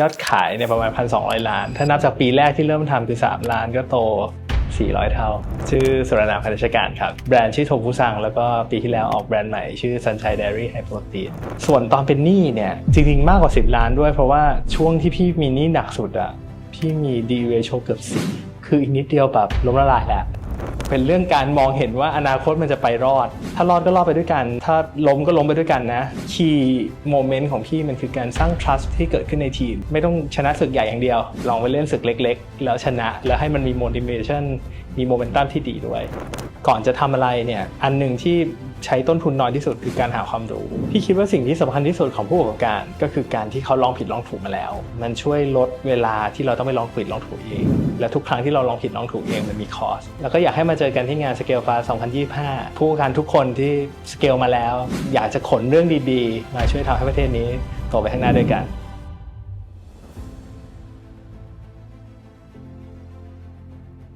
ยอดขายเนี่ยประมาณ 1,200 ล้าน ถ้านับจากปีแรกที่เริ่มทำคือ 3 ล้านก็โต 400 เท่า ชื่อสุรนามพันธชการครับ แบรนด์ชื่อโทฟุซัง แล้วก็ปีที่แล้วออกแบรนด์ใหม่ชื่อ Sunshine Dairy High Protein ส่วนตอนเป็นหนี้เนี่ย จริง ๆ มากกว่า 10 ล้านด้วย เพราะว่าช่วงที่พี่มีหนี้หนักสุดอะพี่มี D ratio เกือบ4คืออีกนิดเดียวแบบล้มละลายแล้ว เป็นเรื่องการมองเห็นว่าอนาคตมันจะไปรอด ถ้ารอดก็รอดไปด้วยกัน ถ้าล้มก็ล้มไปด้วยกันนะคีย์โมเมนต์ของพี่มันคือการสร้าง trust ที่เกิดขึ้นในทีม ไม่ต้องชนะศึกใหญ่อย่างเดียว ลองไปเล่นศึกเล็ก ๆ แล้วชนะ แล้วให้มันมี motivation มีโมเมนตัมที่ดีด้วย ก่อนจะทำอะไรเนี่ยอันหนึ่งที่ ใช้ต้นทุนน้อยที่สุดคือการหาความรู้พี่คิดว่าสิ่งที่สำคัญที่สุดของผู้ประกอบการ ก็คือการที่เขาลองผิดลองถูกมาแล้ว มันช่วยลดเวลาที่เราต้องไปลองผิดลองถูกเอง และทุกครั้งที่เราลองผิดลองถูกเองมันมีคอสแล้วก็อยากให้มาเจอกันที่งานสเกลฟ้า2025 ผู้ประกอบการทุกคนที่สเกลมาแล้ว อยากจะขนเรื่องดีๆ มาช่วยทำให้ประเทศนี้โตไปข้างหน้าด้วยกัน